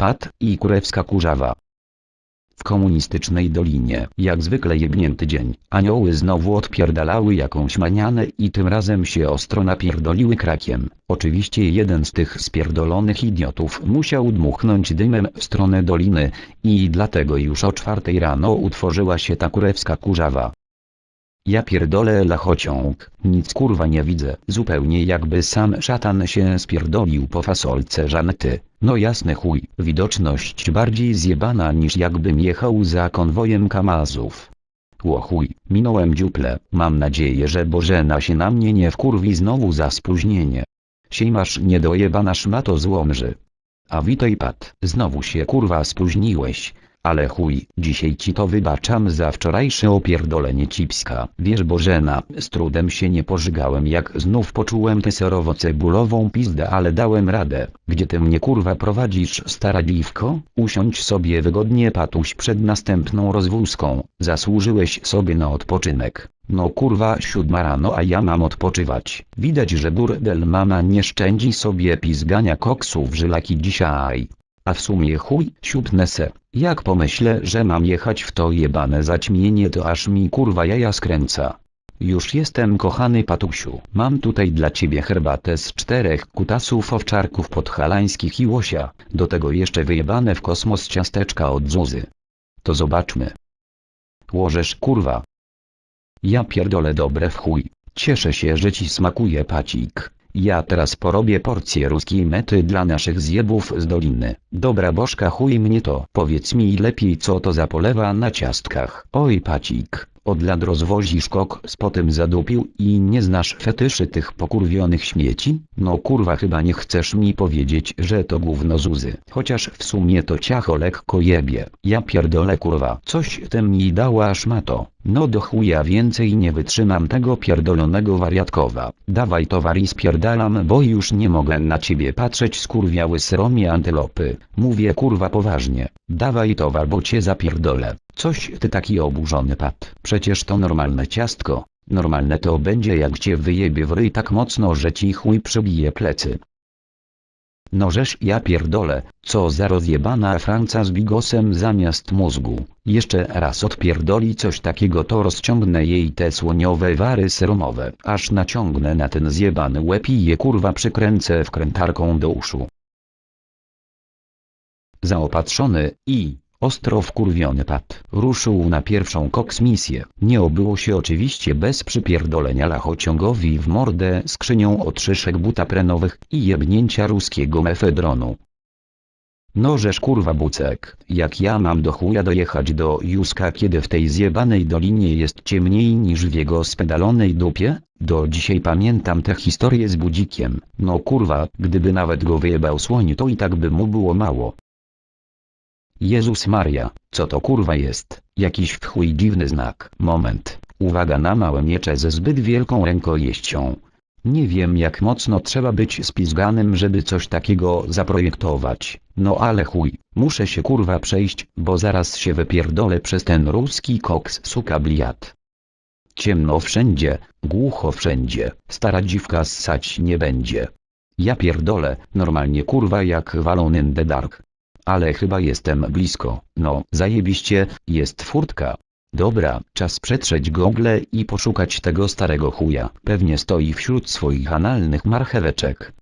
Pat i kurewska kurzawa. W komunistycznej dolinie, jak zwykle jebnięty dzień, anioły znowu odpierdalały jakąś manianę i tym razem się ostro napierdoliły krakiem. Oczywiście jeden z tych spierdolonych idiotów musiał dmuchnąć dymem w stronę doliny i dlatego już o czwartej rano utworzyła się ta kurewska kurzawa. Ja pierdolę lachociąg, nic kurwa nie widzę, zupełnie jakby sam szatan się spierdolił po fasolce Żanety. No jasny chuj, widoczność bardziej zjebana niż jakbym jechał za konwojem kamazów. Ło chuj, minąłem dziuple, mam nadzieję, że Bożena się na mnie nie wkurwi znowu za spóźnienie. Siejmasz niedojebana szmato złomży. A witaj Pat, znowu się kurwa spóźniłeś. Ale chuj, dzisiaj ci to wybaczam za wczorajsze opierdolenie cipska. Wiesz Bożena, z trudem się nie pożygałem jak znów poczułem tę serowo-cebulową pizdę ale dałem radę. Gdzie ty mnie kurwa prowadzisz stara dziwko? Usiądź sobie wygodnie patuś przed następną rozwózką. Zasłużyłeś sobie na odpoczynek. No kurwa siódma rano a ja mam odpoczywać. Widać że burdel mama nie szczędzi sobie pizgania koksów żylaki dzisiaj. A w sumie chuj, siódme se. Jak pomyślę, że mam jechać w to jebane zaćmienie to aż mi kurwa jaja skręca. Już jestem kochany patusiu. Mam tutaj dla ciebie herbatę z czterech kutasów owczarków podhalańskich i łosia. Do tego jeszcze wyjebane w kosmos ciasteczka od Zuzy. To zobaczmy. Łożesz kurwa. Ja pierdolę dobre w chuj. Cieszę się, że ci smakuje pacik. Ja teraz porobię porcję ruskiej mety dla naszych zjebów z doliny. Dobra bożka chuj mnie to. Powiedz mi lepiej co to za polewa na ciastkach. Oj pacik, od lat rozwozisz kok z potem zadupił i nie znasz fetyszy tych pokurwionych śmieci? No kurwa chyba nie chcesz mi powiedzieć, że to gówno zuzy. Chociaż w sumie to ciacho lekko jebie. Ja pierdolę kurwa. Coś tem mi dała szmato. No do chuja więcej nie wytrzymam tego pierdolonego wariatkowa. Dawaj towar i spierdalam bo już nie mogę na ciebie patrzeć skurwiały sromie antylopy. Mówię kurwa poważnie. Dawaj towar bo cię zapierdolę. Coś ty taki oburzony pat. Przecież to normalne ciastko. Normalne to będzie jak cię wyjebie w ryj tak mocno że ci chuj przebije plecy. No żeż ja pierdolę, co za rozjebana Franca z bigosem zamiast mózgu. Jeszcze raz odpierdoli coś takiego to rozciągnę jej te słoniowe wary seromowe, aż naciągnę na ten zjebany łeb i je kurwa przykręcę wkrętarką do uszu. Zaopatrzony i ostro wkurwiony pat ruszył na pierwszą koksmisję. Nie obyło się oczywiście bez przypierdolenia lachociągowi w mordę skrzynią od szyszek butaprenowych i jebnięcia ruskiego mefedronu. No żeż kurwa bucek, jak ja mam do chuja dojechać do Juska kiedy w tej zjebanej dolinie jest ciemniej niż w jego spedalonej dupie? Do dzisiaj pamiętam tę historię z budzikiem, no kurwa, gdyby nawet go wyjebał słoń to i tak by mu było mało. Jezus Maria, co to kurwa jest? Jakiś chuj dziwny znak. Moment, uwaga na małe miecze ze zbyt wielką rękojeścią. Nie wiem jak mocno trzeba być spizganym żeby coś takiego zaprojektować. No ale chuj, muszę się kurwa przejść, bo zaraz się wypierdolę przez ten ruski koks suka bliat. Ciemno wszędzie, głucho wszędzie, stara dziwka ssać nie będzie. Ja pierdolę, normalnie kurwa jak walony in the dark. Ale chyba jestem blisko, no, zajebiście, jest furtka. Dobra, czas przetrzeć gogle i poszukać tego starego chuja. Pewnie stoi wśród swoich analnych marcheweczek.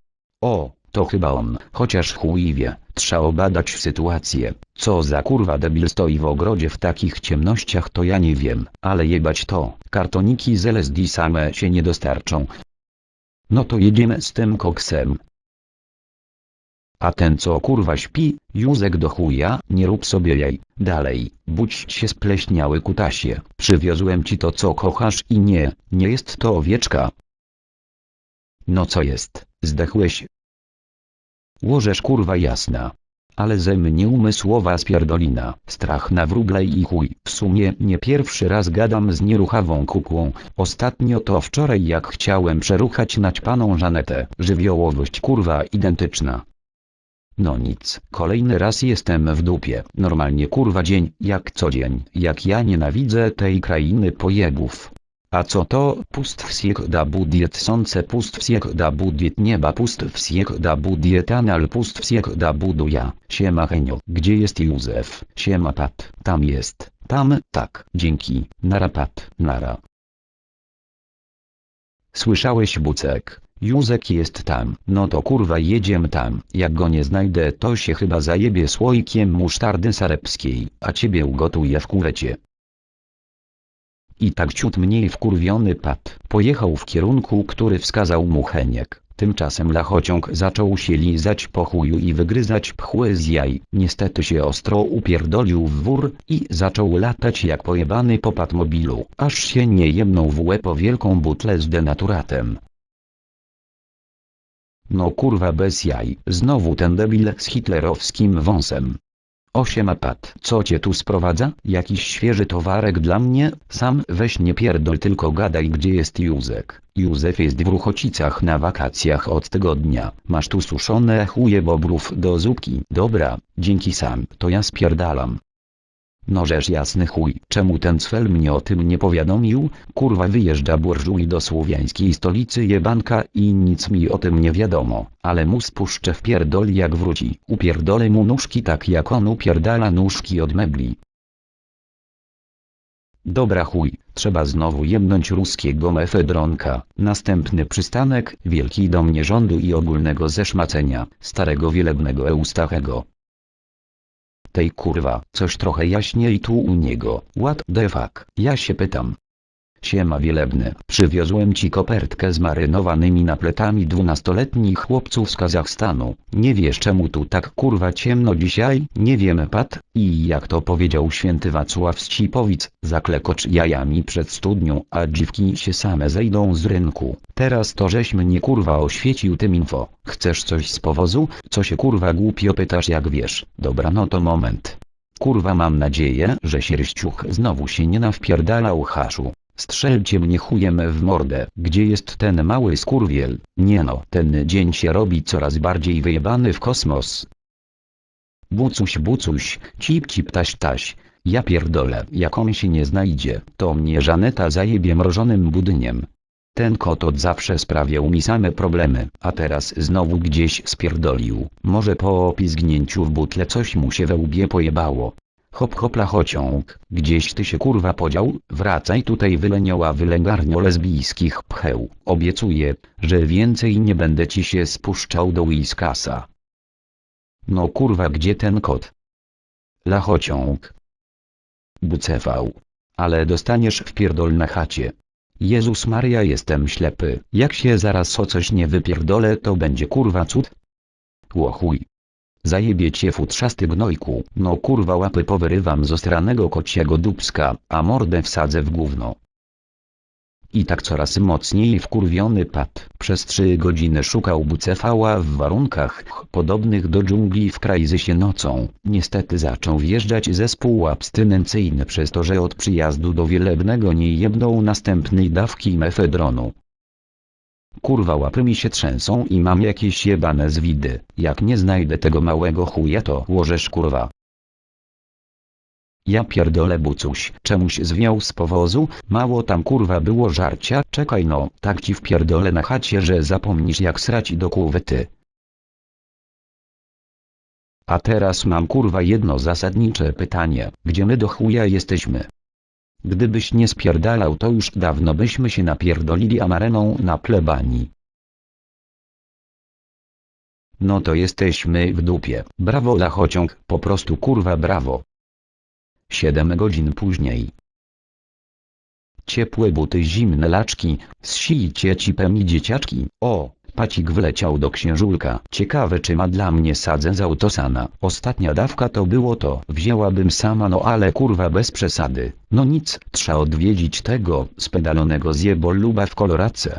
O, to chyba on, chociaż chuj wie, trzeba badać sytuację. Co za kurwa debil stoi w ogrodzie w takich ciemnościach to ja nie wiem, ale jebać to, kartoniki z LSD same się nie dostarczą. No to jedziemy z tym koksem. A ten co kurwa śpi, Józek do chuja, nie rób sobie jej, dalej, budź się spleśniały kutasie, przywiozłem ci to co kochasz i nie, nie jest to owieczka. No co jest, zdechłeś? Łożesz kurwa jasna. Ale ze mnie umysłowa spierdolina, strach na wróble i chuj. W sumie nie pierwszy raz gadam z nieruchawą kukłą, ostatnio to wczoraj jak chciałem przeruchać naćpaną Żanetę, żywiołowość kurwa identyczna. No nic, kolejny raz jestem w dupie. Normalnie kurwa dzień, jak co dzień. Jak ja nienawidzę tej krainy pojebów. A co to? Pust wsiek da budiet sące pust wsiek da budiet nieba pust wsiek da budiet anal pust wsiek da buduja. Siema Henio. Gdzie jest Józef? Siema Pat. Tam jest. Tam, tak. Dzięki. Nara Pat. Nara. Słyszałeś Bucek? Józek jest tam. No to kurwa jedziemy tam. Jak go nie znajdę to się chyba zajebie słoikiem musztardy sarepskiej, a ciebie ugotuję w kuwecie. I tak ciut mniej wkurwiony pat pojechał w kierunku, który wskazał mu Heniek. Tymczasem lachociąg zaczął się lizać po chuju i wygryzać pchły z jaj. Niestety się ostro upierdolił w wór i zaczął latać jak pojebany po patmobilu, aż się nie jemnął w łeb o wielką butlę z denaturatem. No kurwa bez jaj, znowu ten debil z hitlerowskim wąsem. Osiema pat, co cię tu sprowadza? Jakiś świeży towarek dla mnie? Sam weź nie pierdol tylko gadaj gdzie jest Józek. Józef jest w Ruchocicach na wakacjach od tygodnia. Masz tu suszone chuje bobrów do zupki. Dobra, dzięki sam, to ja spierdalam. No rzecz jasny chuj, czemu ten cwel mnie o tym nie powiadomił? Kurwa wyjeżdża burżuj do słowiańskiej stolicy jebanka i nic mi o tym nie wiadomo, ale mu spuszczę w pierdol jak wróci. Upierdolę mu nóżki tak jak on upierdala nóżki od mebli. Dobra chuj, trzeba znowu jebnąć ruskiego mefedronka. Następny przystanek, wielki dom nierządu i ogólnego zeszmacenia, starego wielebnego Eustachego. Tej kurwa, coś trochę jaśniej tu u niego. What the fuck? Ja się pytam. Siema wielebny, przywiozłem ci kopertkę z marynowanymi napletami dwunastoletnich chłopców z Kazachstanu. Nie wiesz czemu tu tak kurwa ciemno dzisiaj? Nie wiem pat, i jak to powiedział święty Wacław z zaklekocz jajami przed studnią, a dziwki się same zejdą z rynku. Teraz to żeś mnie kurwa oświecił tym info. Chcesz coś z powozu? Co się kurwa głupio pytasz jak wiesz? Dobra no to moment. Kurwa mam nadzieję, że sierściuch znowu się nie nawpierdalał haszu. Strzelcie mnie chujem w mordę. Gdzie jest ten mały skurwiel? Nie no, ten dzień się robi coraz bardziej wyjebany w kosmos. Bucuś bucuś, cip cip taś taś. Ja pierdolę, jak on się nie znajdzie, to mnie Żaneta zajebie mrożonym budyniem. Ten kot od zawsze sprawiał mi same problemy, a teraz znowu gdzieś spierdolił. Może po opizgnięciu w butle coś mu się we łbie pojebało. Hop hopla chociąg, gdzieś ty się kurwa podział, wracaj tutaj wylenioła wylęgarnio lesbijskich pcheł. Obiecuję, że więcej nie będę ci się spuszczał do Whiskasa. No kurwa gdzie ten kot? Lachociąg. Bucefał. Ale dostaniesz w pierdol na chacie. Jezus Maria jestem ślepy, jak się zaraz o coś nie wypierdolę to będzie kurwa cud? Łochuj. Zajebie cię futrzasty gnojku, no kurwa łapy powyrywam z ostranego kociego dubska, a mordę wsadzę w gówno. I tak coraz mocniej wkurwiony pat przez trzy godziny szukał bucefała w warunkach podobnych do dżungli w Krajzysie nocą. Niestety zaczął wjeżdżać zespół abstynencyjny przez to, że od przyjazdu do Wielebnego nie jebnął następnej dawki mefedronu. Kurwa łapy mi się trzęsą i mam jakieś jebane zwidy. Jak nie znajdę tego małego chuja to łożesz kurwa. Ja pierdolę bucuś, czemuś zwiał z powozu, mało tam kurwa było żarcia, czekaj no, tak ci wpierdolę na chacie, że zapomnisz jak srać do kuwety. A teraz mam kurwa jedno zasadnicze pytanie, gdzie my do chuja jesteśmy? Gdybyś nie spierdalał to już dawno byśmy się napierdolili amareną na plebanii. No to jesteśmy w dupie. Brawo lachociąg, po prostu kurwa brawo. Siedem godzin później. Ciepłe buty, zimne laczki, zsijcie cipem i dzieciaczki. O, pacik wleciał do księżulka. Ciekawe czy ma dla mnie sadzę z autosana. Ostatnia dawka to było to. Wzięłabym sama no ale kurwa bez przesady. No nic, trzeba odwiedzić tego, spedalonego zjeboluba w koloradce.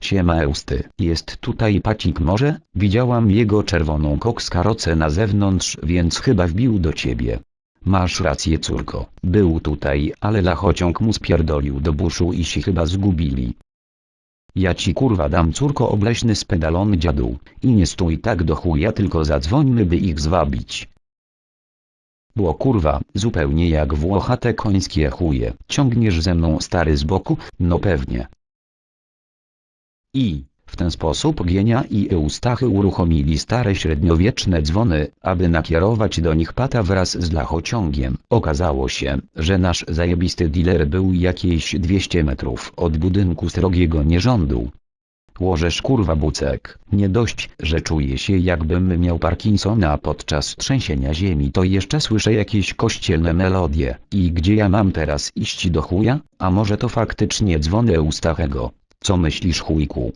Siema Eusty, jest tutaj pacik może? Widziałam jego czerwoną kokskarocę na zewnątrz, więc chyba wbił do ciebie. Masz rację córko, był tutaj, ale lachociąg mu spierdolił do buszu i się chyba zgubili. Ja ci kurwa dam córko obleśny spedalony dziadu, i nie stój tak do chuja tylko zadzwońmy by ich zwabić. Było kurwa, zupełnie jak włochate końskie chuje. Ciągniesz ze mną stary z boku? No pewnie. I, w ten sposób Gienia i Eustachy uruchomili stare średniowieczne dzwony, aby nakierować do nich pata wraz z lachociągiem. Okazało się, że nasz zajebisty dealer był jakieś 200 metrów od budynku srogiego nierządu. Łożesz kurwa bucek, nie dość, że czuję się jakbym miał Parkinsona podczas trzęsienia ziemi to jeszcze słyszę jakieś kościelne melodie. I gdzie ja mam teraz iść do chuja? A może to faktycznie dzwony Eustachego? Co myślisz chujku?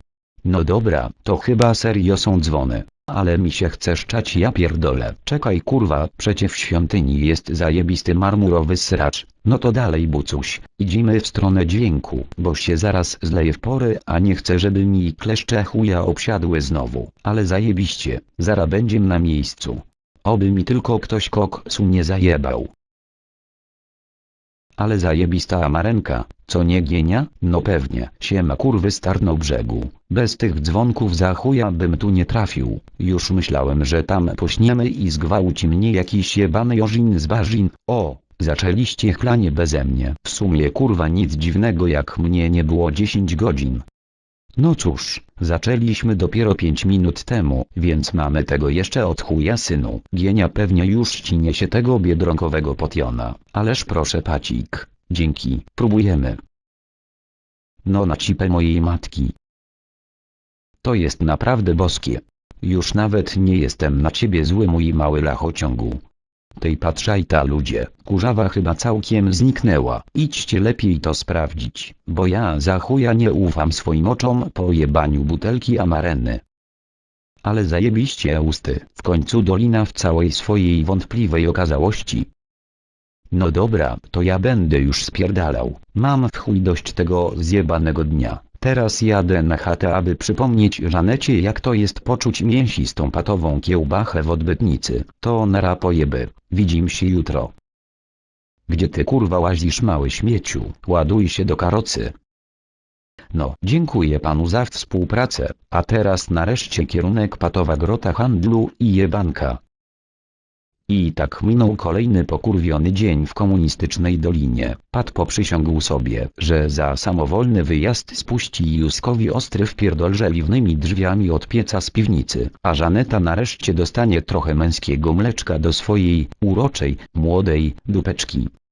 No dobra, to chyba serio są dzwony. Ale mi się chce szczać ja pierdolę. Czekaj kurwa, przecie w świątyni jest zajebisty marmurowy sracz. No to dalej bucuś, idziemy w stronę dźwięku, bo się zaraz zleję w pory, a nie chcę żeby mi kleszcze chuja obsiadły znowu. Ale zajebiście, zara będziem na miejscu. Oby mi tylko ktoś koksu nie zajebał. Ale zajebista amarenka, co nie gienia? No pewnie. Siema kurwy starno brzegu. Bez tych dzwonków za chuja bym tu nie trafił. Już myślałem, że tam pośniemy i zgwałci mnie jakiś jebany jorzin z barzin. O, zaczęliście chlanie beze mnie. W sumie kurwa nic dziwnego jak mnie nie było 10 godzin. No cóż, zaczęliśmy dopiero 5 minut temu, więc mamy tego jeszcze od chuja synu. Gienia pewnie już ci niesie tego biedronkowego potiona. Ależ proszę pacik, dzięki, próbujemy. No na cipę mojej matki. To jest naprawdę boskie. Już nawet nie jestem na ciebie zły mój mały lachociągu. Tej patrzaj ta ludzie, kurzawa chyba całkiem zniknęła. Idźcie lepiej to sprawdzić, bo ja za chuja nie ufam swoim oczom po jebaniu butelki amareny. Ale zajebiście usty, w końcu dolina w całej swojej wątpliwej okazałości. No dobra, to ja będę już spierdalał. Mam w chuj dość tego zjebanego dnia. Teraz jadę na chatę, aby przypomnieć Żanecie jak to jest poczuć mięsistą patową kiełbachę w odbytnicy. To nara pojeby. Widzim się jutro. Gdzie ty kurwa łazisz mały śmieciu? Ładuj się do karocy. No, dziękuję panu za współpracę, a teraz nareszcie kierunek Patowa Grota Handlu i Jebanka. I tak minął kolejny pokurwiony dzień w komunistycznej dolinie. Pat poprzysiągł sobie, że za samowolny wyjazd spuści Juskowi ostry wpierdol żeliwnymi drzwiami od pieca z piwnicy, a Żaneta nareszcie dostanie trochę męskiego mleczka do swojej, uroczej, młodej, dupeczki.